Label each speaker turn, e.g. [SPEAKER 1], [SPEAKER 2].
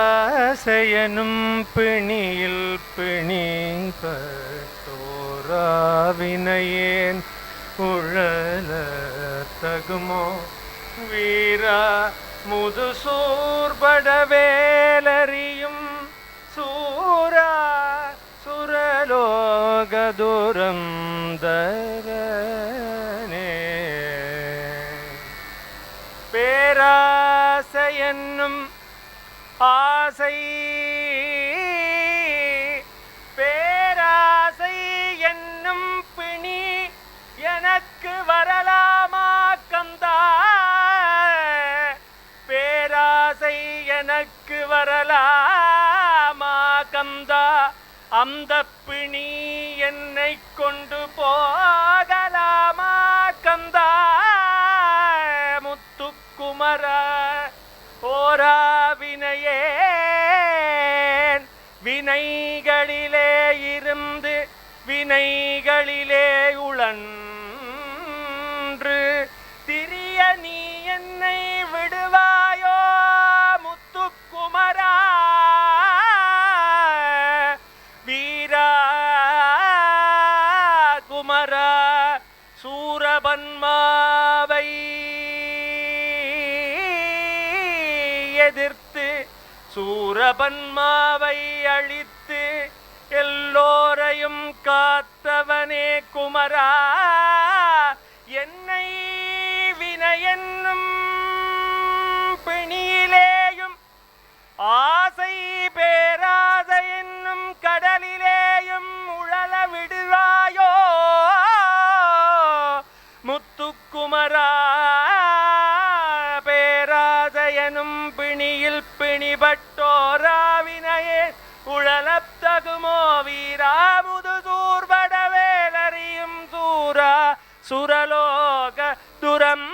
[SPEAKER 1] பேராசையனும் பிணியில் பிணிபட்டோராவினையேன் உழல தகுமோ? வீரா முதுசூர்படவேலறியும் சூரா சுரலோகதுரம் சுந்தரனே. பேராசை என்னும் ஆசை பேராசை என்னும் பிணி எனக்கு வரலாமா கந்தா? பேராசை எனக்கு வரலாமா கந்தா? அந்த பிணி என்னை கொண்டு முத்துக்குமர ஓரா வினையேன் வினைகளிலே இருந்து வினைகளிலே உழன்று. திரிய நீ என்னை விடுவாயோ முத்துக்குமரா. வீரா குமரா சூரபன்மா. எதிர்த்து சூரபன்மாவை அழித்து எல்லோரையும் காத்தவனே குமரா. பிணிபட்டோராவினையே உழலத் தகுமோ வீராமுது சூர்படவேலறியும் சூரா சுரலோக துரம்